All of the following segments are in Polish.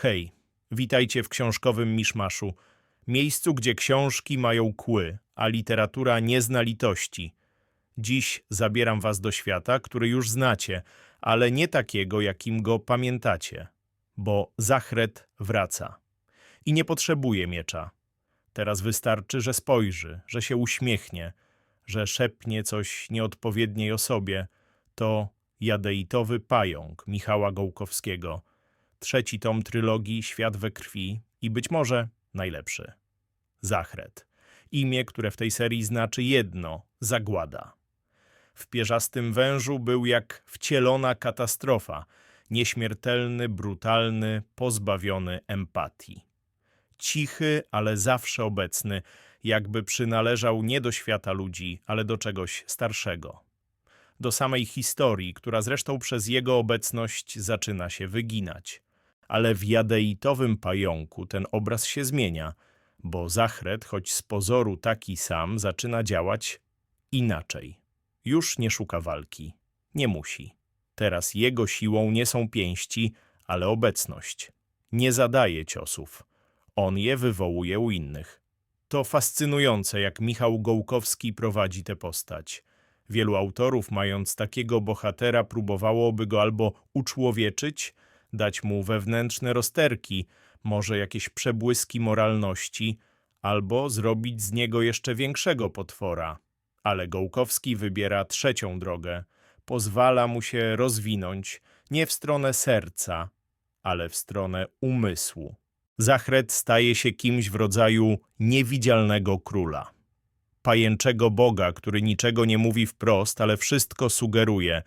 Hej, witajcie w książkowym miszmaszu. Miejscu, gdzie książki mają kły, a literatura nie zna litości. Dziś zabieram was do świata, który już znacie, ale nie takiego, jakim go pamiętacie. Bo Zachret wraca. I nie potrzebuje miecza. Teraz wystarczy, że spojrzy, że się uśmiechnie, że szepnie coś nieodpowiedniej osobie. To Jadeitowy Pająk Michała Gołkowskiego. Trzeci tom trylogii Świat we krwi i być może najlepszy. Zachret. Imię, które w tej serii znaczy jedno – zagłada. W pierzastym wężu był jak wcielona katastrofa, nieśmiertelny, brutalny, pozbawiony empatii. Cichy, ale zawsze obecny, jakby przynależał nie do świata ludzi, ale do czegoś starszego. Do samej historii, która zresztą przez jego obecność zaczyna się wyginać. Ale w jadeitowym pająku ten obraz się zmienia, bo Zachret, choć z pozoru taki sam, zaczyna działać inaczej. Już nie szuka walki. Nie musi. Teraz jego siłą nie są pięści, ale obecność. Nie zadaje ciosów. On je wywołuje u innych. To fascynujące, jak Michał Gołkowski prowadzi tę postać. Wielu autorów, mając takiego bohatera, próbowałoby go albo uczłowieczyć, dać mu wewnętrzne rozterki, może jakieś przebłyski moralności, albo zrobić z niego jeszcze większego potwora. Ale Gołkowski wybiera trzecią drogę. Pozwala mu się rozwinąć nie w stronę serca, ale w stronę umysłu. Zachret staje się kimś w rodzaju niewidzialnego króla. Pajęczego boga, który niczego nie mówi wprost, ale wszystko sugeruje.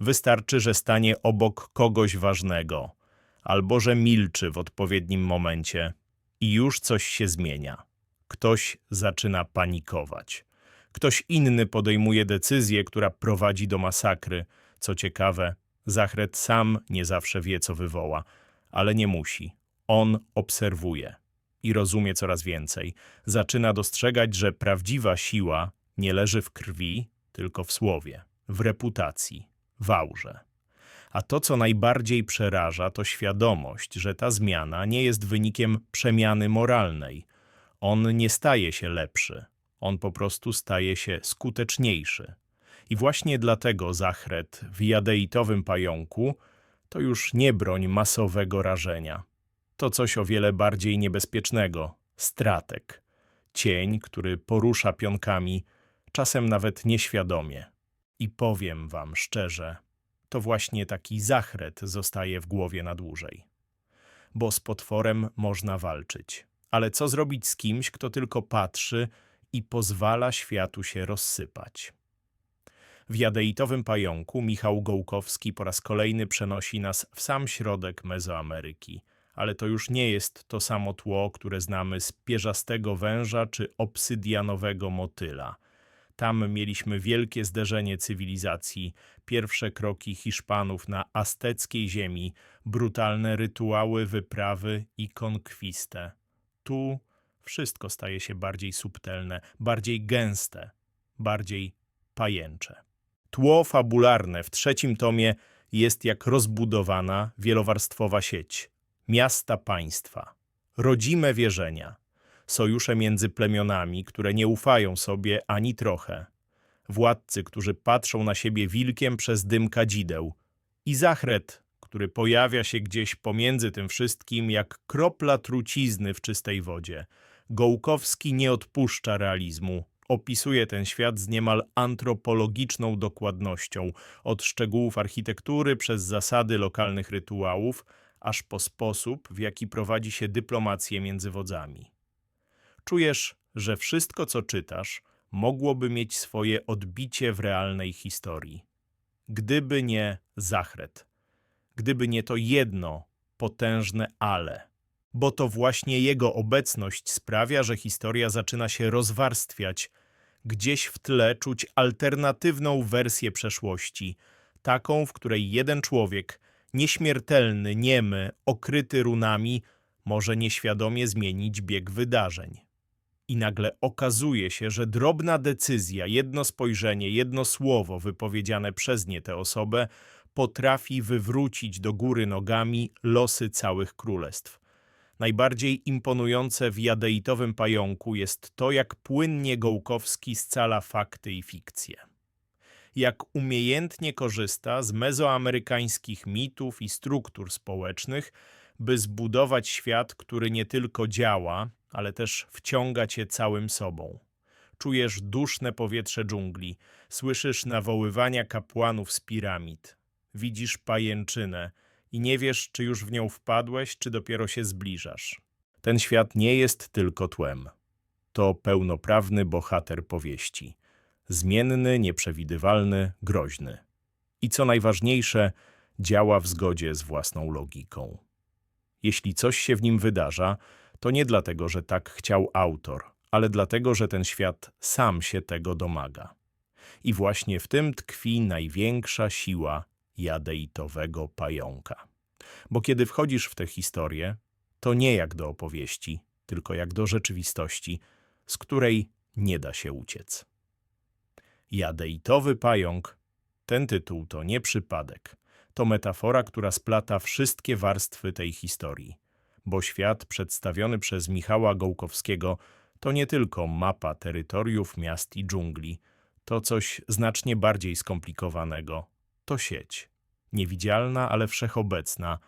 Wystarczy, że stanie obok kogoś ważnego, albo że milczy w odpowiednim momencie i już coś się zmienia. Ktoś zaczyna panikować. Ktoś inny podejmuje decyzję, która prowadzi do masakry. Co ciekawe, Zachret sam nie zawsze wie, co wywoła, ale nie musi. On obserwuje i rozumie coraz więcej. Zaczyna dostrzegać, że prawdziwa siła nie leży w krwi, tylko w słowie, w reputacji, w aurze. A to, co najbardziej przeraża, to świadomość, że ta zmiana nie jest wynikiem przemiany moralnej. On nie staje się lepszy, on po prostu staje się skuteczniejszy. I właśnie dlatego Zachret w jadeitowym pająku to już nie broń masowego rażenia. To coś o wiele bardziej niebezpiecznego stratek. Cień, który porusza pionkami, czasem nawet nieświadomie. I powiem wam szczerze, to właśnie taki zachret zostaje w głowie na dłużej. Bo z potworem można walczyć. Ale co zrobić z kimś, kto tylko patrzy i pozwala światu się rozsypać? W jadeitowym pająku Michał Gołkowski po raz kolejny przenosi nas w sam środek Mezoameryki. Ale to już nie jest to samo tło, które znamy z pierzastego węża czy obsydianowego motyla. Tam mieliśmy wielkie zderzenie cywilizacji, pierwsze kroki Hiszpanów na azteckiej ziemi, brutalne rytuały, wyprawy i konkwistę. Tu wszystko staje się bardziej subtelne, bardziej gęste, bardziej pajęcze. Tło fabularne w trzecim tomie jest jak rozbudowana, wielowarstwowa sieć. Miasta państwa, rodzime wierzenia, sojusze między plemionami, które nie ufają sobie ani trochę, władcy, którzy patrzą na siebie wilkiem przez dym kadzideł i Zachret, który pojawia się gdzieś pomiędzy tym wszystkim jak kropla trucizny w czystej wodzie. Gołkowski nie odpuszcza realizmu. Opisuje ten świat z niemal antropologiczną dokładnością, od szczegółów architektury przez zasady lokalnych rytuałów, aż po sposób, w jaki prowadzi się dyplomację między wodzami. Czujesz, że wszystko, co czytasz, mogłoby mieć swoje odbicie w realnej historii. Gdyby nie Zachret, gdyby nie to jedno potężne ale, bo to właśnie jego obecność sprawia, że historia zaczyna się rozwarstwiać. Gdzieś w tle czuć alternatywną wersję przeszłości, taką, w której jeden człowiek, nieśmiertelny, niemy, okryty runami, może nieświadomie zmienić bieg wydarzeń. I nagle okazuje się, że drobna decyzja, jedno spojrzenie, jedno słowo wypowiedziane przez nie tę osobę potrafi wywrócić do góry nogami losy całych królestw. Najbardziej imponujące w jadeitowym pająku jest to, jak płynnie Gołkowski scala fakty i fikcje. Jak umiejętnie korzysta z mezoamerykańskich mitów i struktur społecznych, by zbudować świat, który nie tylko działa, ale też wciąga cię całym sobą. Czujesz duszne powietrze dżungli, słyszysz nawoływania kapłanów z piramid, widzisz pajęczynę i nie wiesz, czy już w nią wpadłeś, czy dopiero się zbliżasz. Ten świat nie jest tylko tłem. To pełnoprawny bohater powieści. Zmienny, nieprzewidywalny, groźny. I co najważniejsze, działa w zgodzie z własną logiką. Jeśli coś się w nim wydarza, to nie dlatego, że tak chciał autor, ale dlatego, że ten świat sam się tego domaga. I właśnie w tym tkwi największa siła jadeitowego pająka. Bo kiedy wchodzisz w tę historię, to nie jak do opowieści, tylko jak do rzeczywistości, z której nie da się uciec. Jadeitowy pająk ten tytuł to nie przypadek. To metafora, która splata wszystkie warstwy tej historii. Bo świat przedstawiony przez Michała Gołkowskiego to nie tylko mapa terytoriów, miast i dżungli. To coś znacznie bardziej skomplikowanego. To sieć. Niewidzialna, ale wszechobecna.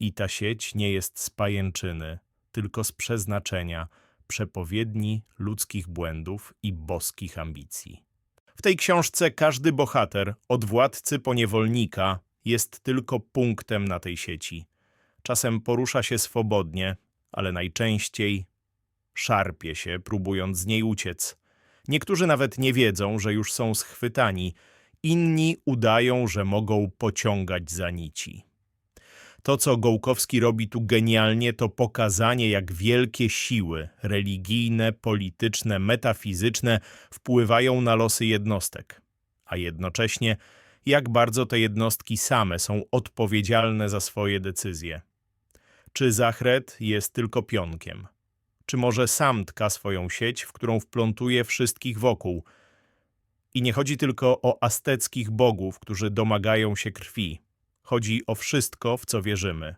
I ta sieć nie jest z pajęczyny, tylko z przeznaczenia, przepowiedni ludzkich błędów i boskich ambicji. W tej książce każdy bohater, od władcy po niewolnika, jest tylko punktem na tej sieci. Czasem porusza się swobodnie, ale najczęściej szarpie się, próbując z niej uciec. Niektórzy nawet nie wiedzą, że już są schwytani, inni udają, że mogą pociągać za nici. To, co Gołkowski robi tu genialnie, to pokazanie, jak wielkie siły religijne, polityczne, metafizyczne wpływają na losy jednostek, a jednocześnie jak bardzo te jednostki same są odpowiedzialne za swoje decyzje. Czy Zachret jest tylko pionkiem? Czy może sam tka swoją sieć, w którą wplątuje wszystkich wokół? I nie chodzi tylko o azteckich bogów, którzy domagają się krwi. Chodzi o wszystko, w co wierzymy.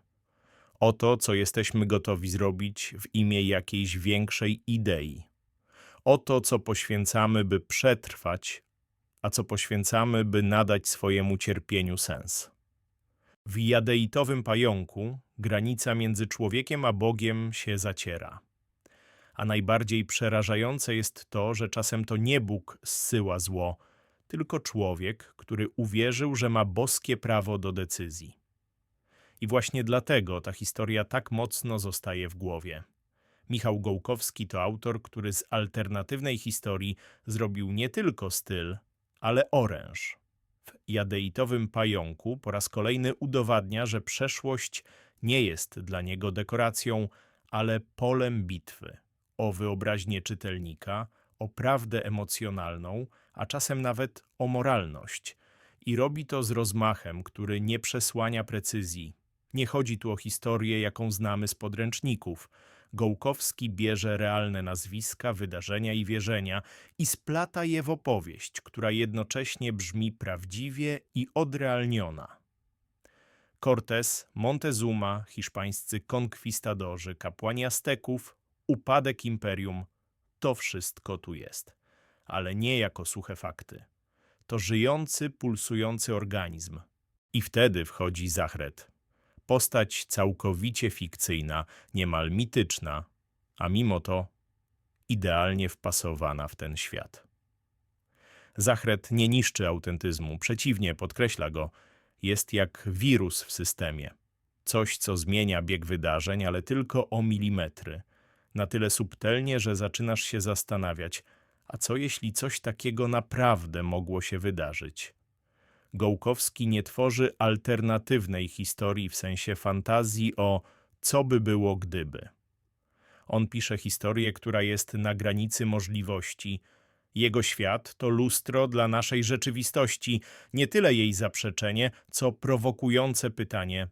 O to, co jesteśmy gotowi zrobić w imię jakiejś większej idei. O to, co poświęcamy, by przetrwać, a co poświęcamy, by nadać swojemu cierpieniu sens. W jadeitowym pająku granica między człowiekiem a Bogiem się zaciera. A najbardziej przerażające jest to, że czasem to nie Bóg zsyła zło, tylko człowiek, który uwierzył, że ma boskie prawo do decyzji. I właśnie dlatego ta historia tak mocno zostaje w głowie. Michał Gołkowski to autor, który z alternatywnej historii zrobił nie tylko styl, ale oręż. Jadeitowym pająku po raz kolejny udowadnia, że przeszłość nie jest dla niego dekoracją, ale polem bitwy. O wyobraźnię czytelnika, o prawdę emocjonalną, a czasem nawet o moralność. I robi to z rozmachem, który nie przesłania precyzji. Nie chodzi tu o historię, jaką znamy z podręczników. Gołkowski bierze realne nazwiska, wydarzenia i wierzenia i splata je w opowieść, która jednocześnie brzmi prawdziwie i odrealniona. Cortés, Montezuma, hiszpańscy konkwistadorzy, kapłani Azteków, upadek imperium to wszystko tu jest, ale nie jako suche fakty. To żyjący, pulsujący organizm. I wtedy wchodzi Zachret. Postać całkowicie fikcyjna, niemal mityczna, a mimo to idealnie wpasowana w ten świat. Zachret nie niszczy autentyzmu, przeciwnie, podkreśla go. Jest jak wirus w systemie. Coś, co zmienia bieg wydarzeń, ale tylko o milimetry. Na tyle subtelnie, że zaczynasz się zastanawiać, a co jeśli coś takiego naprawdę mogło się wydarzyć? Gołkowski nie tworzy alternatywnej historii w sensie fantazji o co by było gdyby. On pisze historię, która jest na granicy możliwości. Jego świat to lustro dla naszej rzeczywistości, nie tyle jej zaprzeczenie, co prowokujące pytanie: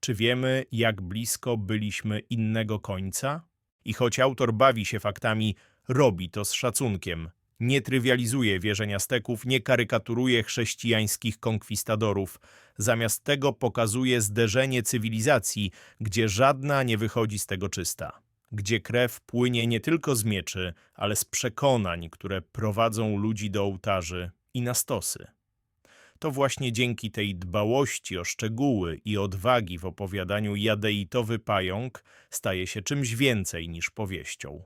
czy wiemy, jak blisko byliśmy innego końca? I choć autor bawi się faktami, robi to z szacunkiem. Nie trywializuje wierzeń Azteków, nie karykaturuje chrześcijańskich konkwistadorów. Zamiast tego pokazuje zderzenie cywilizacji, gdzie żadna nie wychodzi z tego czysta. Gdzie krew płynie nie tylko z mieczy, ale z przekonań, które prowadzą ludzi do ołtarzy i na stosy. To właśnie dzięki tej dbałości o szczegóły i odwagi w opowiadaniu Jadeitowy Pająk staje się czymś więcej niż powieścią.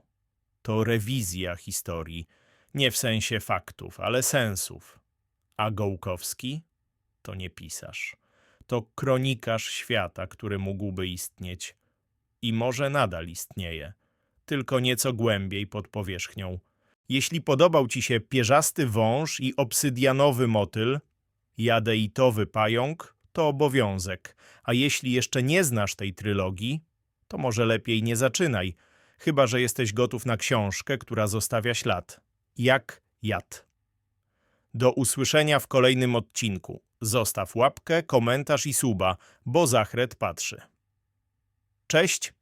To rewizja historii, nie w sensie faktów, ale sensów. A Gołkowski to nie pisarz. To kronikarz świata, który mógłby istnieć i może nadal istnieje, tylko nieco głębiej pod powierzchnią. Jeśli podobał ci się pierzasty wąż i obsydianowy motyl, jadeitowy pająk, to obowiązek. A jeśli jeszcze nie znasz tej trylogii, to może lepiej nie zaczynaj, chyba że jesteś gotów na książkę, która zostawia ślad. Jak jad. Do usłyszenia w kolejnym odcinku. Zostaw łapkę, komentarz i suba, bo Zachret patrzy. Cześć!